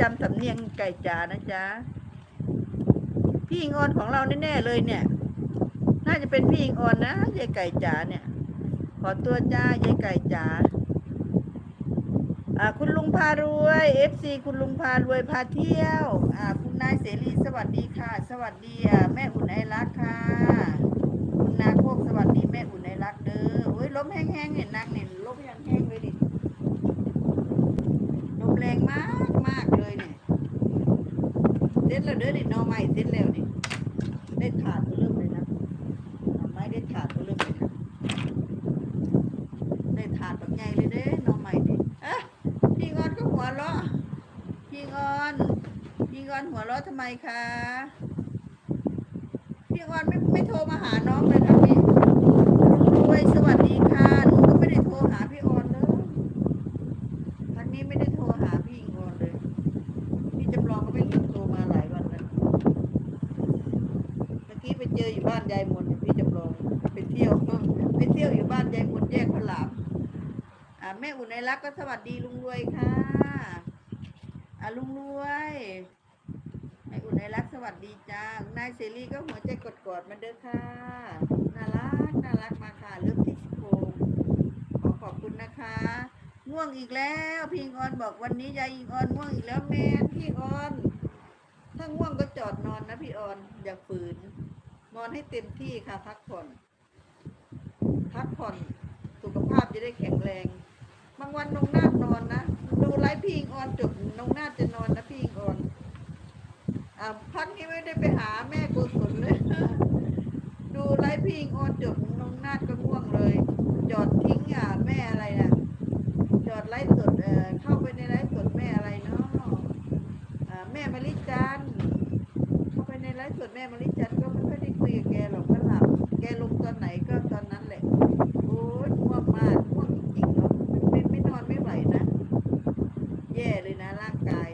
จำสำเนียงไก่จ๋านะจ๊ะ พี่อิงออนของเราแน่ๆเลยเนี่ย น่าจะเป็นพี่อิงออนนะยายไก่จ๋าเนี่ย ขอตัวจ้ายายไก่จ๋าอ่าคุณลุงพารวยเอฟซีคุณลุงพารวยพาเที่ยวอ่าคุณนายเสรีสวัสดีค่ะ สวัสดีอ่าแม่อุ่นไอรักค่ะ คุณนาโคกสวัสดีแม่อุ่นไอรักเด้อโอ้ยลมแห้งๆเนี่ยนางเนี่ยลมยังแห้งเลยดิลมแรงมากมากเลยเนี่ยเสร็จ แล้วเด้อดิหนอใหม่เสร็จแล้วนี่ได้ถาดตัวเริ่มเลยนะหน่อไม้ได้ถาดตัวเริ่มเลยนะได้ถาดแบบใหญ่เลยเด้หน้องใหม่ดิเอ๊ะพี่งอนก็หัวเราะพี่งอนพี่งอนหัวเราะทำไมคะพี่งอนไม่ไม่โทรมาหาน้องเลยนะพี่รวยสวัสดีค่ะหนูก็ไม่ได้โทรหาพี่ออนเลยทางนี้ไม่ได้โทรหาพี่อิงออนเลย พี่จำลองก็ไม่เห็นโทรมาหลายวันแล้วเมื่อกี้ไปเจออยู่บ้านยายมนพี่จำลองไปเที่ยวไปเที่ยวอยู่บ้านยายมนแยกพระรามอ่าแม่อุ่นไอรักก็สวัสดีลุงรวยค่ะอ่าลุงรวยแม่อุ่นไอรักสวัสดีจ้านายเสรีก็หัวใจกดๆมาเด้อค่ะน่ารักน่ารักมาค่ะเริ่มที่สิบโมงขอขอบคุณนะคะง่วงอีกแล้วพี่อิงออนบอกวันนี้ยายอิงออนง่วงอีกแล้วแม่พี่อิงออนถ้าง่วงก็จอดนอนนะพี่ออนอย่าฝืน นอนให้เต็มที่ค่ะ พักผ่อน พักผ่อน สุขภาพจะได้แข็งแรง บางวันน้องนาดนอนนะ ดูไลฟ์พี่อิงออนจบน้องนาดจะนอนนะพี่อิงออนอ่าพักนี้ไม่ได้ไปหาแม่กุศลเลย ดูไลฟ์พี่อิงออนจบน้องนาดก็ง่วงเลย จอดทิ้งอะแม่อะไรนะจอดไลฟ์สดเอ่อเข้าไปในไลฟ์สดแม่อะไรเนาะอ่าแม่มาริจันทร์เข้าไปในไลฟ์สดแม่มาริจันทร์ก็ไม่ค่อยได้คุยกับแกหรอกก็หลับ แกลงตอนไหนก็ตอนนั้นแหละ โอ้ยง่วงมากง่วงจริงๆเนาะไม่ไม่นอนไม่ไหวนะ แย่เลยนะร่างกาย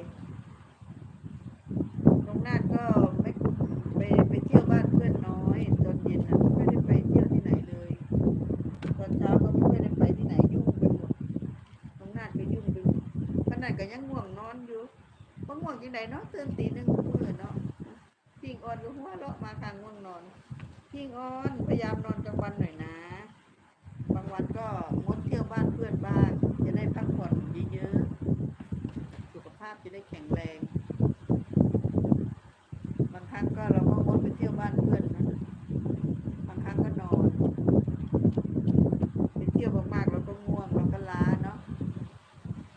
น้องนาดก็ไม่ไปไปเที่ยวบ้านเพื่อนน้อยตอนเย็นนะไม่ได้ไปเที่ยวที่ไหนเลย ตอนเช้าก็ไม่ได้ไปที่ไหนยุ่งไปหมดน้องนาดก็ยุ่งไปขนาดก็ยังง่วงนอนอยู่ว่าง่วงยังไงเนาะตื่นตีหนึ่งมื้อเนาะพิงออนก็หัวเราะมาคางง่วงนอนพิงออนพยายามนอนกลางวันหน่อยนะ บางวันก็งดเที่ยวบ้านเพื่อนบ้าง จะได้พักผ่อนเยอะๆ สุขภาพจะ ได้แข็งแรง บางครั้งก็เราก็งดไปเที่ยวบ้านเพื่อนนะบางครั้งก็นอนไปเที่ยวมากๆเราก็ง่วงเราก็ล้าเนาะ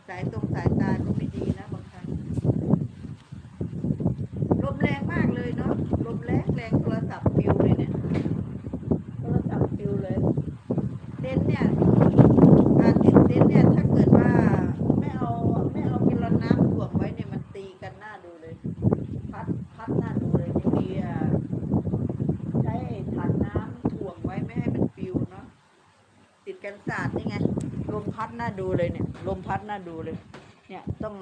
สายตรงสายตาก็ไม่ดีนะบางครั้งลมแรงมากเลยเนาะลมแรงแรงโทรศัพท์ปิวเลยเนี่ยโทรศัพท์ปิวเลยเต็นท์เนี่ยการติดเต็นท์เนี่ย ถ้าเกิดว่าไม่เอาไม่เอากินร้อนน้ำถ่วงไว้เนี่ยมันตีกันหน้าดูเลย พัดพัดห น้าดูเลยจะมีอะใช้ถังน้ำถ่วงไว้ไม่ให้มันปิวเนาะติดกันศาสตร์นี่ไงลมพัดน้าดูเลยเนี่ย ลมพัดน้าดูเลย เนี่ยต้อง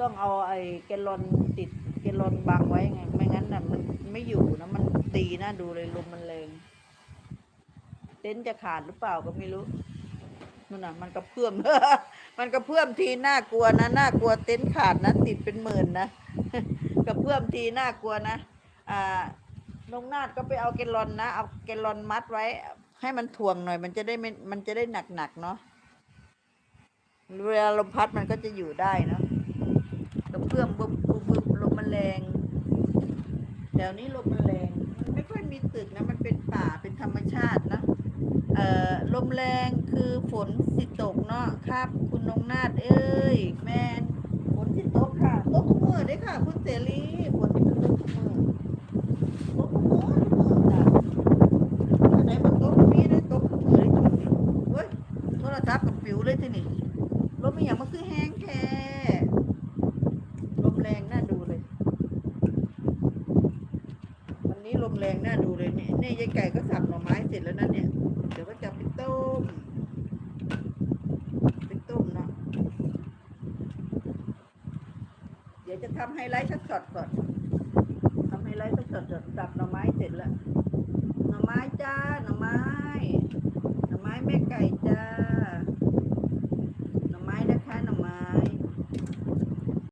ต้องเอาไอ้แกลลอนติดแกลลอนบังไว้ไง ไม่งั้นน่ะมันไม่อยู่นะมันตีน้าดูเลยลมมันแรงเต็นท์จะขาดหรือเปล่าก็ไม่รู้นั่นน่ะ มันกระเพื่อม มันกระเพื่อมทีน่ากลัวนะน่ากลัวเต็นท์ขาดนะติดเป็นหมื่นนะ กระเพื่อมทีน่ากลัวนะ อ่าน้องนาดก็ไปเอาแกลลอนนะ เอาแกลลอนมัดไว้ ให้มันถ่วงหน่อย มันจะได้ไม่มันจะได้หนักหนักๆเนาะเวลาลมพัดมันก็จะอยู่ได้เนาะกระเพื่อมบึบบึบบึบลมมันแรงแถวนี้ลมมันแรงมันไม่ค่อยมีตึกนะ มันเป็นป่าเป็นธรรมชาตินะเอ่อลมแรงคือฝนสิตกเนาะครับ คุณนงนาดเอ้ย แมน ฝนสิตกค่ะ ตกทุกมือเด้ อค่ะคุณเสรีฝนสิตกทุกมือตกทุกมือทุกมือะไหนมันตกมีได้ตกทุกมือเลยเว้ยโทรศัพท์กับปิวเลยที่นี่ลมอย่างมันคือแห้งแค่ลมแรงน่าดูเลย วันนี้ลมแรงน่าดูเลยเนี่ยเนี่ยยายไก่ก็สับหน่อไม้เสร็จแล้วนะเนี่ย เดี๋ยวก็จะไปต้มไปต้มเนาะ เดี๋ยวจะ ทำไฮไลท์สักช็อตก่อนทำไฮไลท์สักช็อตก่อนสับหน่อไม้เสร็จแล้ว